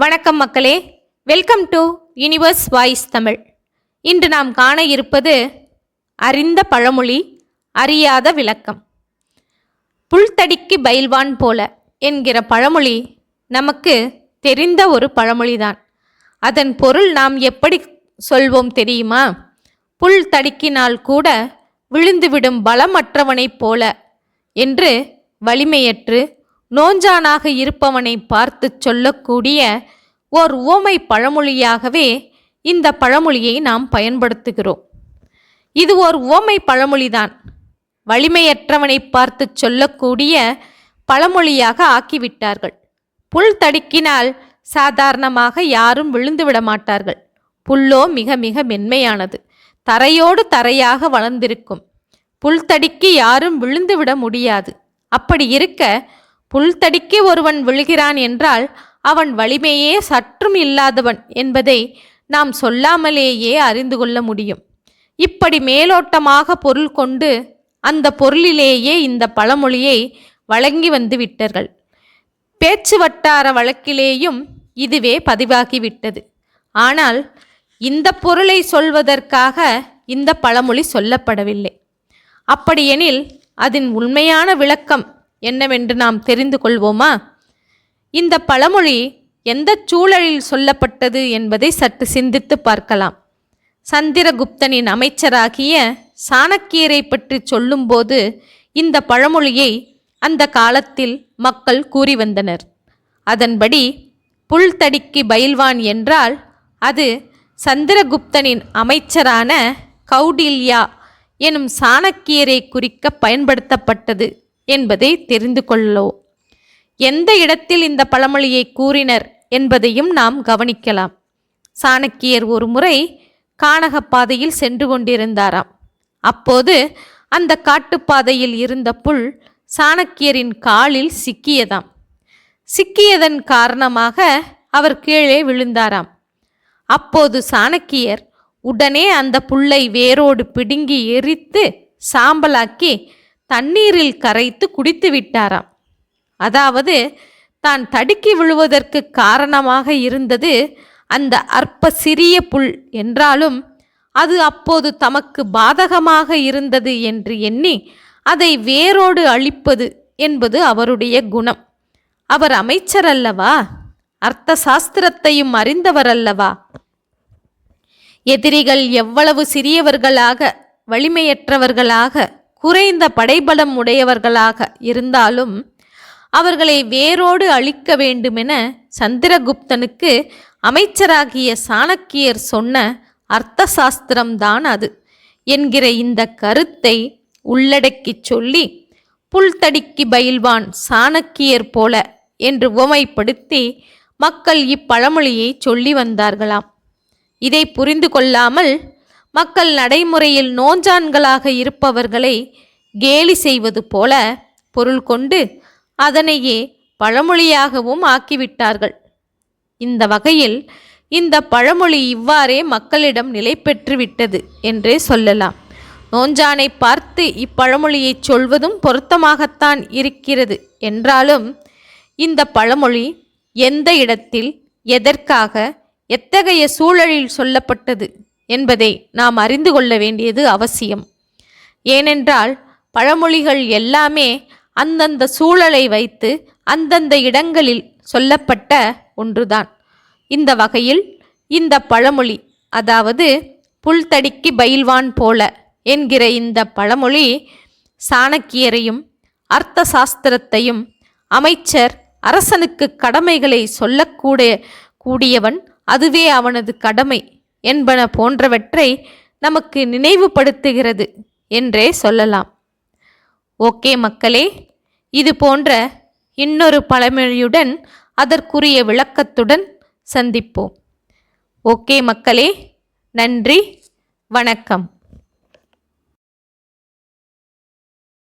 வணக்கம் மக்களே. Welcome to universe voice Tamil இன்று நாம் காண இருப்பது அறிந்த பழமொழி அறியாத விளக்கம். புல்தடிக்கு பயில்வான் போல என்கிற பழமொழி நமக்கு தெரிந்த ஒரு பழமொழிதான். அதன் பொருள் நாம் எப்படி சொல்வோம் தெரியுமா? புல் தடுக்கினால் கூட விழுந்துவிடும் பலமற்றவனைப் போல என்று வலிமையற்று நோஞ்சானாக இருப்பவனை பார்த்து சொல்லக்கூடிய ஓர் உவமை பழமொழியாகவே இந்த பழமொழியை நாம் பயன்படுத்துகிறோம். இது ஓர் உவமை பழமொழிதான். வலிமையற்றவனை பார்த்து சொல்லக்கூடிய பழமொழியாக ஆக்கிவிட்டார்கள். புல் தடுக்கினால் சாதாரணமாக யாரும் விழுந்துவிட மாட்டார்கள். புல்லோ மிக மிக மென்மையானது. தரையோடு தரையாக வளர்ந்திருக்கும். புல் தடுக்கி யாரும் விழுந்துவிட முடியாது. அப்படி இருக்க புல்தடிக்கு ஒருவன் விழுகிறான் என்றால் அவன் வலிமையே சற்றும் இல்லாதவன் என்பதை நாம் சொல்லாமலேயே அறிந்து கொள்ள முடியும். இப்படி மேலோட்டமாக பொருள் கொண்டு அந்த பொருளிலேயே இந்த பழமொழியை வழங்கி வந்து விட்டார்கள். பேச்சு வட்டார வழக்கிலேயும் இதுவே பதிவாகிவிட்டது ஆனால் இந்த பொருளை சொல்வதற்காக இந்த பழமொழி சொல்லப்படவில்லை. அப்படியெனில் அதன் உண்மையான விளக்கம் என்னவென்று நாம் தெரிந்து கொள்வோமா? இந்த பழமொழி எந்த சூழலில் சொல்லப்பட்டது என்பதை சற்று சிந்தித்து பார்க்கலாம். சந்திரகுப்தனின் அமைச்சராகிய சாணக்கியரை பற்றி சொல்லும்போது இந்த பழமொழியை அந்த காலத்தில் மக்கள் கூறி வந்தனர். அதன்படி புல்தடிக்கு பயில்வான் என்றால் அது சந்திரகுப்தனின் அமைச்சரான கௌடில்யா எனும் சாணக்கியரை குறிக்க பயன்படுத்தப்பட்டது. என்பதை தெரிந்து கொள்ளோ. எந்த இடத்தில் இந்த பழமொழியை கூறினர் என்பதையும் நாம் கவனிக்கலாம். சாணக்கியர் ஒரு முறை கானகப்பாதையில் சென்று கொண்டிருந்தாராம். அப்போது அந்த காட்டுப்பாதையில் இருந்த புல் சாணக்கியரின் காலில் சிக்கியதாம். சிக்கியதன் காரணமாக அவர் கீழே விழுந்தாராம். அப்போது சாணக்கியர் உடனே அந்த புல்லை வேரோடு பிடுங்கி எரித்து சாம்பலாக்கி தண்ணீரில் கரைத்து குடித்து விட்டாராம். அதாவது தான் தடுக்கி விழுவதற்கு காரணமாக இருந்தது அந்த அற்ப சிறிய புல் என்றாலும் அது அப்போது தமக்கு பாதகமாக இருந்தது என்று எண்ணி அதை வேரோடு அழிப்பது என்பது அவருடைய குணம். அவர் அமைச்சர் அல்லவா? அர்த்த சாஸ்திரத்தையும் அறிந்தவர் அல்லவா? எதிரிகள் எவ்வளவு சிறியவர்களாக வலிமையற்றவர்களாக குறைந்த படைபலம் உடையவர்களாக இருந்தாலும் அவர்களை வேரோடு அழிக்க வேண்டுமென சந்திரகுப்தனுக்கு அமைச்சராகிய சாணக்கியர் சொன்ன அர்த்த சாஸ்திரம்தான் அது என்கிற இந்த கருத்தை உள்ளடக்கிச் சொல்லி புல்தடிக்கு பயில்வான் சாணக்கியர் போல என்று உவமைப்படுத்தி மக்கள் இப்பழமொழியை சொல்லி வந்தார்களாம். இதை புரிந்து கொள்ளாமல் மக்கள் நடைமுறையில் நோஞ்சான்களாக இருப்பவர்களை கேலி செய்வது போல பொருள் கொண்டு அதனையே பழமொழியாகவும் ஆக்கிவிட்டார்கள். இந்த வகையில் இந்த பழமொழி இவ்வாறே மக்களிடம் நிலை பெற்றுவிட்டது என்றே சொல்லலாம். நோஞ்சானை பார்த்து இப்பழமொழியை சொல்வதும் பொருத்தமாகத்தான் இருக்கிறது என்றாலும் இந்த பழமொழி எந்த இடத்தில் எதற்காக எத்தகைய சூழலில் சொல்லப்பட்டது என்பதை நாம் அறிந்து கொள்ள வேண்டியது அவசியம். ஏனென்றால் பழமொழிகள் எல்லாமே அந்தந்த சூழலை வைத்து அந்தந்த இடங்களில் சொல்லப்பட்ட ஒன்றுதான். இந்த வகையில் இந்த பழமொழி அதாவது புல்தடிக்கு பயில்வான் போல என்கிற இந்த பழமொழி சாணக்கியரையும் அர்த்த சாஸ்திரத்தையும் அமைச்சர் அரசனுக்கு கடமைகளை சொல்லக்கூடிய கூடியவன் அதுவே அவனது கடமை. என்பன போன்றவற்றை நமக்கு நினைவுபடுத்துகிறது என்றே சொல்லலாம். ஓகே மக்களே இது போன்ற இன்னொரு பழமொழியுடன் அதற்குரிய விளக்கத்துடன் சந்திப்போம். ஓகே மக்களே நன்றி வணக்கம்.